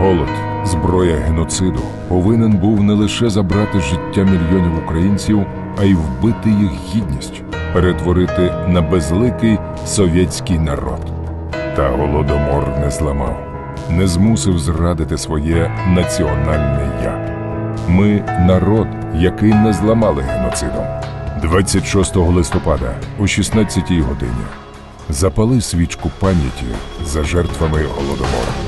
Голод, зброя геноциду, повинен був не лише забрати життя мільйонів українців, а й вбити їх гідність, перетворити на безликий совєтський народ. Та голодомор не зламав, не змусив зрадити своє національне я. Ми народ, який не зламали геноцидом. 26 листопада о 16 годині запали свічку пам'яті за жертвами голодомору.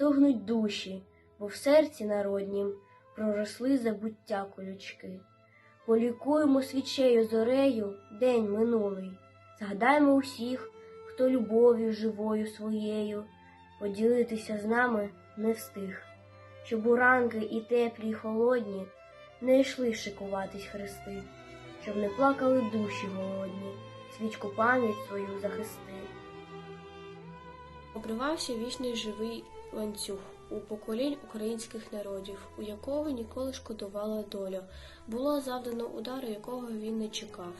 стогнуть душі, бо в серці народнім проросли забуття колючки. Полікуємо свічею зорею день минулий, згадаймо усіх, хто любов'ю живою своєю поділитися з нами не встиг, щоб у ранки і теплі, і холодні не йшли шикуватись хрести, щоб не плакали душі голодні, свічку пам'ять свою захисти. Обривався вічний живий ланцюг у поколінь українських народів, у якого ніколи шкодувала доля, було завдано удару, якого він не чекав.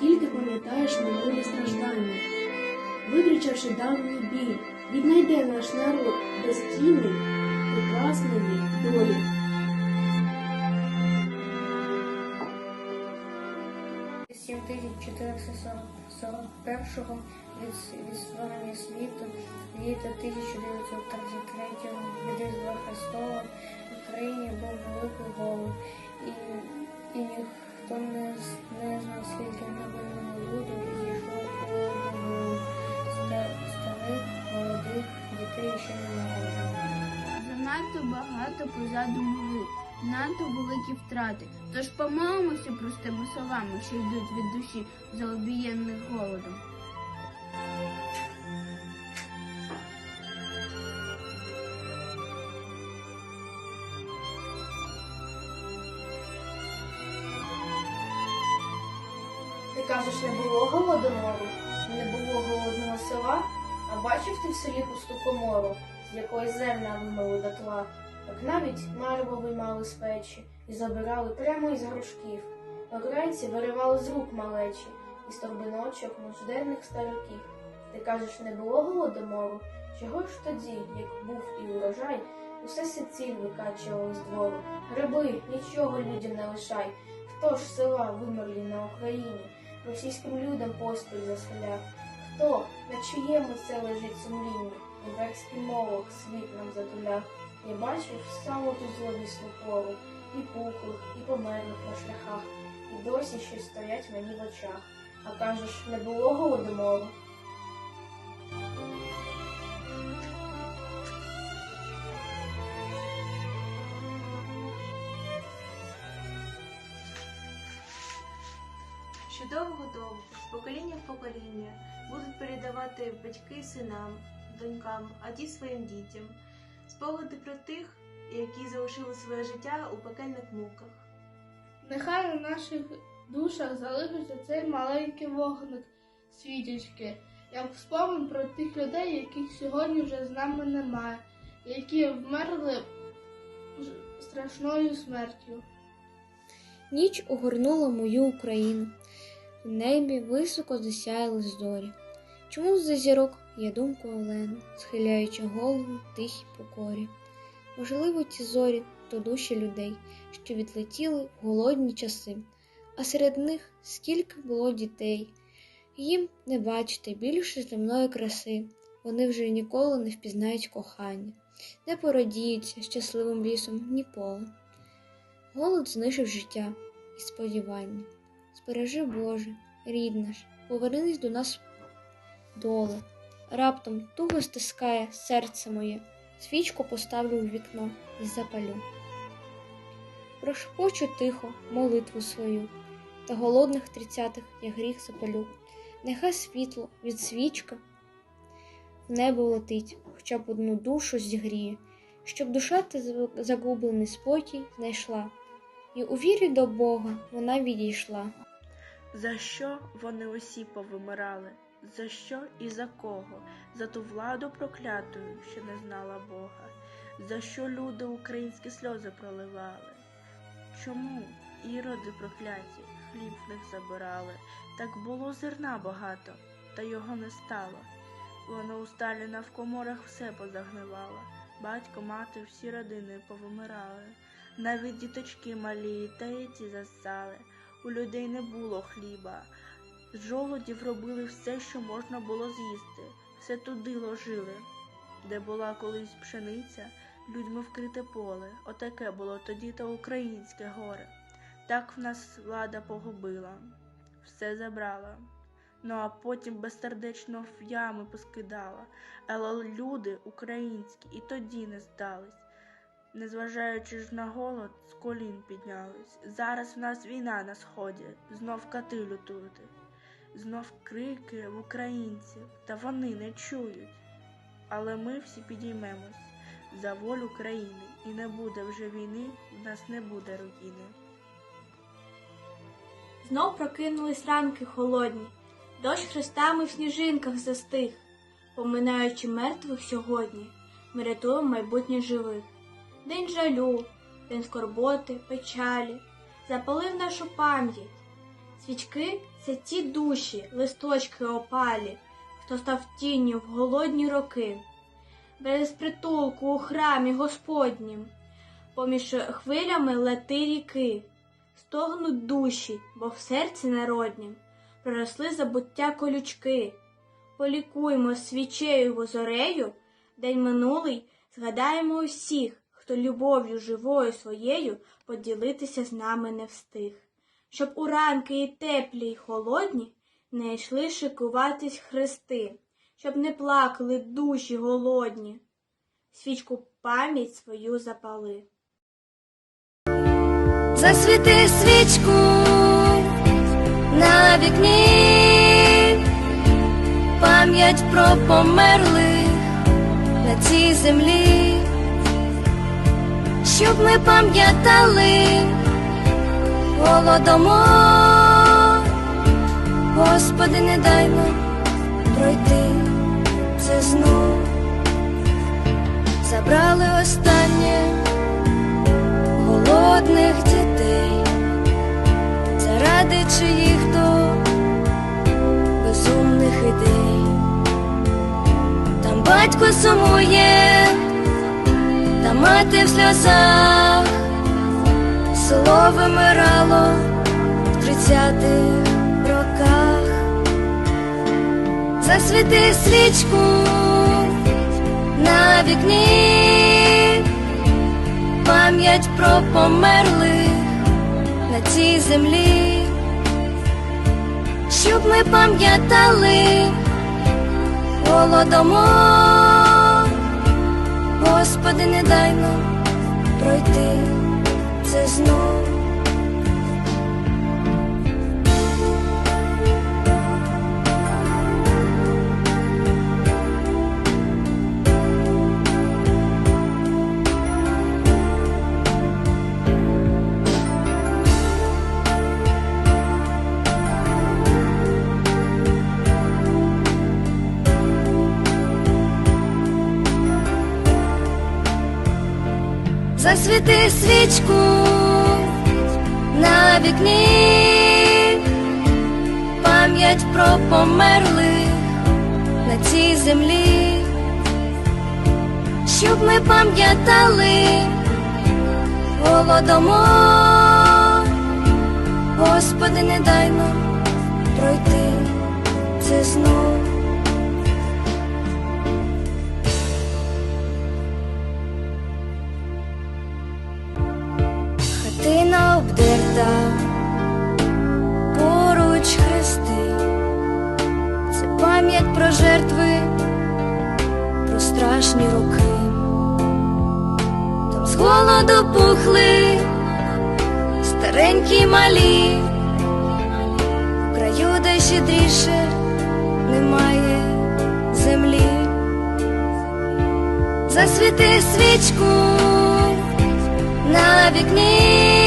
Тільки пам'ятаєш минулі страждання, викричавши давній біль, віднайде наш народ безцінний, прекрасної долі. Сім тисяч 441 від, від створення світу, літа 1933 від Різдва Христова в Україні був великий голод, і, і ніхто не, не знав, скільки невинного люду зійшло по вогу. Старих, молодих, дітей ще не народжено. Занадто багато позаду могил, надто великі втрати. Тож помолимося простими словами, що йдуть від душі заобієнних голодом. Ти кажеш, не було голодомору, не було голодного села, а бачив ти в селі пусту комору, з якої зерна вимили дотла, так навіть марево виймали з печі і забирали прямо із горшків. Огранці виривали з рук малечі, із торбиночок нужденних стариків. Ти кажеш, не було голодомору, чого ж тоді, як був і урожай, усе сиціль викачували з двору. Гриби, нічого людям не лишай. Хто ж села вимерлі на Україні? російським людям поспіль заселяв. Хто, на чиєму це лежить сумління, імперський молох світ нам затуляв. Я бачив саму ту зловісну пору, і пухлих, і померлих на шляхах, і досі щось стоять мені в очах. А кажеш, не було голодомору? що довго-довго, з покоління в покоління, будуть передавати батьки синам, донькам, а ті своїм дітям, спогади про тих, які залишили своє життя у пекельних муках. Нехай на наших душах залишиться цей маленький вогник світочки, як спомин про тих людей, яких сьогодні вже з нами немає, які вмерли страшною смертю. Ніч огорнула мою Україну. В небі високо засяяли зорі. Чому за зірок є думка Олену, схиляючи голову в тихій покорі? Можливо, ті зорі то душі людей, що відлетіли в голодні часи, а серед них скільки було дітей. Їм не бачити більше земної краси, вони вже ніколи не впізнають кохання, не породіються щасливим лісом ні полем. Голод знищив життя і сподівання. Збережи Боже, рідна ж, повернись до нас доле. Раптом туго стискає серце моє, свічку поставлю в вікно і запалю. Прошепочу тихо молитву свою, та голодних тридцятих я гріх запалю. Нехай світло від свічка в небо летить, хоча б одну душу зігріє, щоб душа та загублений спокій знайшла. І у вірі до Бога вона відійшла. За що вони усі повимирали? За що і за кого? За ту владу проклятою, що не знала Бога? За що люди українські сльози проливали? Чому іроди прокляті хліб в них забирали? Так було зерна багато, та його не стало. Воно у Сталіна в коморах все позагнивало. Батько, мати, всі родини повимирали. Навіть діточки малі, та й ті засали. У людей не було хліба. З жолудів робили все, що можна було з'їсти, все туди ложили. Де була колись пшениця, людьми вкрите поле. Отаке було тоді та українське горе. Так в нас влада погубила, все забрала. Ну а потім безсердечно в ями поскидала. Але люди українські і тоді не здались. Незважаючи ж на голод, з колін піднялись. Зараз в нас війна на сході, знов кати лютувати, знов крики в українців, та вони не чують. Але ми всі підіймемось за волю країни, і не буде вже війни, в нас не буде руїни. Знов прокинулись ранки холодні, дощ хрестами в сніжинках застиг, поминаючи мертвих сьогодні, ми рятуємо майбутнє живих. День жалю, день скорботи, печалі, запалив нашу пам'ять. Свічки це ті душі, листочки опалі, хто став тінню в голодні роки, без притулку у храмі Господнім, поміж хвилями лети ріки, стогнуть душі, бо в серці народнім проросли забуття колючки. Полікуймо свічею возорею, день минулий, згадаємо усіх, хто любов'ю живою своєю поділитися з нами не встиг, щоб у ранки і теплі, й холодні не йшли шикуватись хрести, щоб не плакали душі голодні, свічку пам'ять свою запали. Засвіти свічку на вікні, пам'ять про померлих на цій землі, щоб ми пам'ятали голодомор. Господи, не дай нам пройти це знов. Забрали останнє голодних дітей, заради чиїх то безумних ідей. Там батько сумує, та мати в сльозах, село вимирало в тридцятих роках. Засвіти свічку на вікні пам'ять про померлих на цій землі, щоб ми пам'ятали голодомор. Господи, не дай нам пройти це знов. Засвіти свічку на вікні, пам'ять про померлих на цій землі, щоб ми пам'ятали голодомор. Господи, не дай нам пройти це знов. Обдерта, поруч хрести, це пам'ять про жертви, про страшні роки. Там з голоду пухли старенькі малі, в краю, де щедріше немає землі. засвіти свічку на вікні,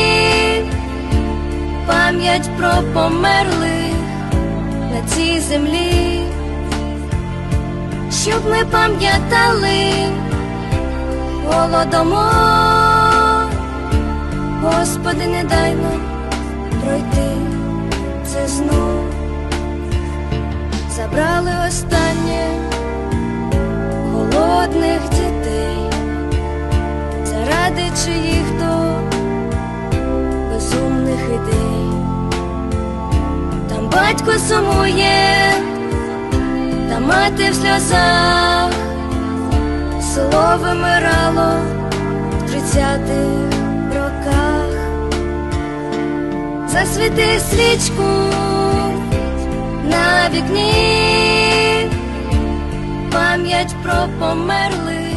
пам'ять про померлих на цій землі, щоб ми пам'ятали голодомор, Господи, не дай нам пройти це знов, забрали останнє голодних дітей, заради чиїх то батько сумує, та мати в сльозах, село вимирало в тридцятих роках. Засвіти свічку на вікні, пам'ять про померлих